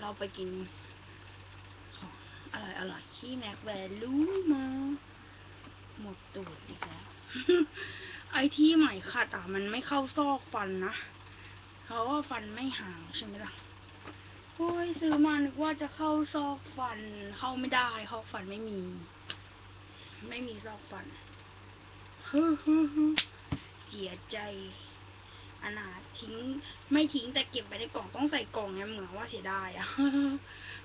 เราไปกินของอร่อยอร่อยที่แม็กแวลูมาหมดตูดอีกแล้ว ไอที่ใหม่ขัดอะ มันไม่เข้าซอกฟันนะ เพราะว่าฟันไม่ห่างใช่ไหมล่ะ โอ้ยซื้อมานึกว่าจะเข้าซอกฟัน เข้าไม่ได้ซอกฟันไม่มี ไม่มีซอกฟันฮึฮึฮึเสียใจ อนาถทิ้ง ไม่ทิ้งแต่เก็บไว้ในกล่องต้องใส่กล่องไงเหมือนว่าเสียดายอะ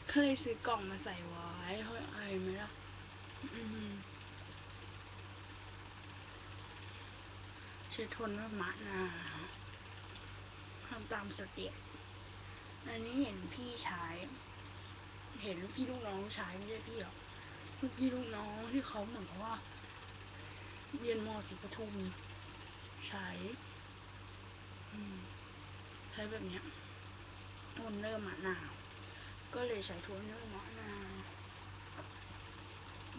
ก็เลยซื้อกล่องมาใส่ไว้เฮ้ยไอไหมล่ะอืมชื่อทนว่ามะนาทำตามสเต็ปอันนี้เห็นพี่ใช้เห็นพี่ลูกน้องใช้ไม่ใช่พี่หรอกพี่ลูกน้องที่เขาเหมือนกับว่าเรียนมอศิปทุมใช้ ใช้แบบเนี้ยโทนเนอร์มะนาว ก็เลยใช้โทนเนอร์มะนาว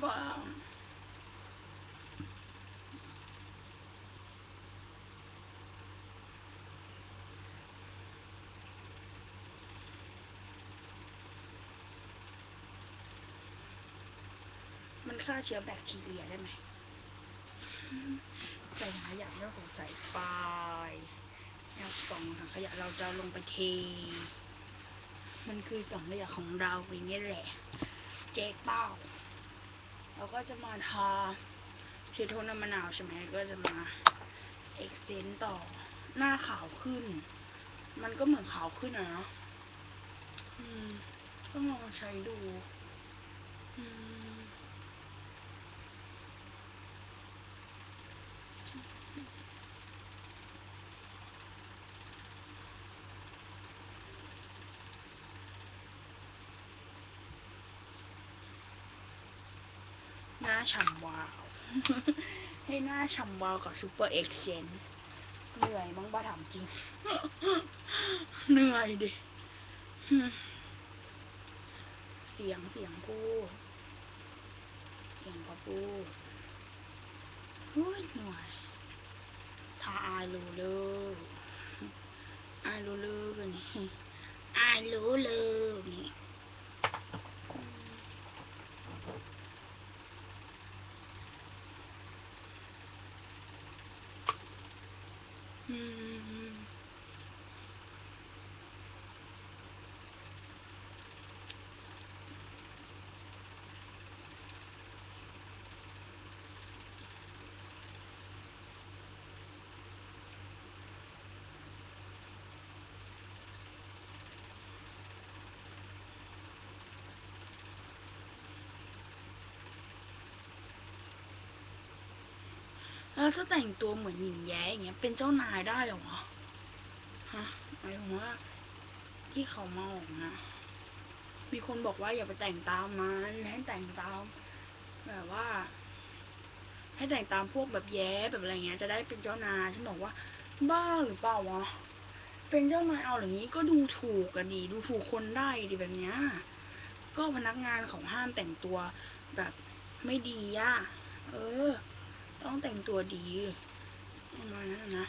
บ้างมันฆ่าเชื้อแบคทีเรียได้ไหมใส่ถังขยะแล้วสงสัยไปแล้วกล่อง ถังขยะเราจะลงไปเท มันคือกล่องขยะของเราอย่างนี้แหละ เจ๊เป้า เราก็จะมาทาเชโทนน้ำมะนาวใช่ไหมก็จะมาเอ็กเซนต่อหน้าขาวขึ้น มันก็เหมือนขาวขึ้นอะเนาะอืมต้องลองใช้ดู อืม หน้าฉ่ำวาว ให้หน้าฉ่ำวาวกับซูเปอร์เอ็กเซนเหนื่อยบ้งบ้าถามจริง เหนื่อยดิ เสียงเสียงพูดเสียงก็พูดหุ้ยหนื่อยถ้าอายรู้เลยอายรู้เลยกันนี่อายรู้เลยนี่ อื มแล้วถ้าแต่งตัวเหมือนหญิงแย้อย่างเงี้ย เป็นเจ้านายได้เหรอวะฮะหมายถึงว่า ที่เขามาออกนะมีคนบอกว่าอย่าไปแต่งตามมันให้แต่งตาม แบบว่า ให้แต่งตามพวกแบบแย้แบบอะไรเงี้ย จะได้เป็นเจ้านายฉันบอกว่า บ้าหรือเปล่าวะเป็นเจ้านายเอาอย่างนี้ก็ดูถูกกันดี ดูถูกคนได้ดีแบบเนี้ยก็พนักงานเขาห้ามแต่งตัวแบบไม่ดีอะเออ ต้องแต่งตัวดีประมาณนั้นน่ะนะ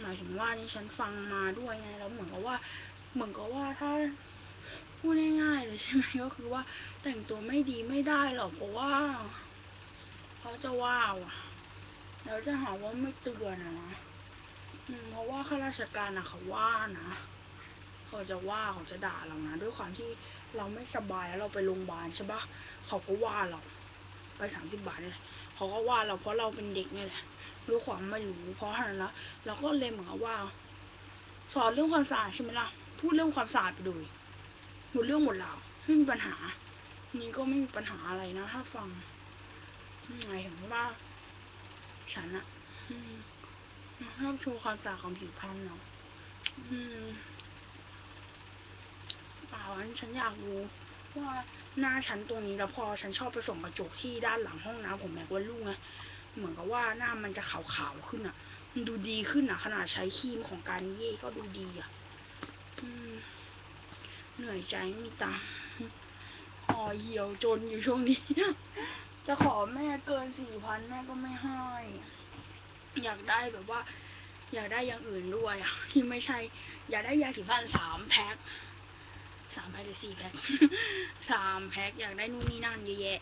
หมายถึงว่านี่ฉันฟังมาด้วยไงแล้วเหมือนกับว่า เหมือนกับว่าถ้าพูดง่ายๆเลยใช่ไหมก็คือว่าแต่งตัวไม่ดีไม่ได้หรอกเพราะว่าเขาจะว่าว่ะแล้วจะหาว่าไม่เตือนอะนะอืมเพราะว่าข้าราชการอะเขาว่านะเขาจะว่าเขาจะด่าเรานะด้วยความที่เราไม่สบายแล้วเราไปโรงพยาบาลใช่ปะเขาก็ว่าเรา ไปสามสิบบาทเนี่ยเขาก็ว่าเราเพราะเราเป็นเด็กนี่แหละรู้ความไม่รู้เพราะฉะนั้นแล้วเราก็เลยเหมือนกับว่า สอนเรื่องความสะอาดใช่ไหมล่ะพูดเรื่องความสะอาดไปเลยหมดเรื่องหมดราวไม่มีปัญหา นี่ก็ไม่มีปัญหาอะไรนะถ้าฟังหมายถึงว่า ฉันอะชอบโชว์ความสะอาดของผิวพรรณเนาะอืมเปล่าอันฉันอยากรู้ ว่าหน้าฉันตรงนี้แล้วพอฉันชอบไปส่องกระจกที่ด้านหลังห้องน้ำผมแม็กว่าลูกไงเหมือนกับว่าหน้ามันจะขาวๆขึ้นอะ มันดูดีขึ้นอะ ขนาดใช้ครีมของการเย่ก็ดูดีอะเหนื่อยใจไม่มีตังค์ห่อเหี่ยวจนอยู่ช่วงนี้ จะขอแม่เกินสี่พันแม่ก็ไม่ให้ อยากได้แบบว่า อยากได้อย่างอื่นด้วยอะที่ไม่ใช่ อยากได้ยาสีฟันสามแพ็ค สามแพ็คหรือสี่แพ็ค สามแพ็คอยากได้นู่นนี่นั่นเยอะแยะ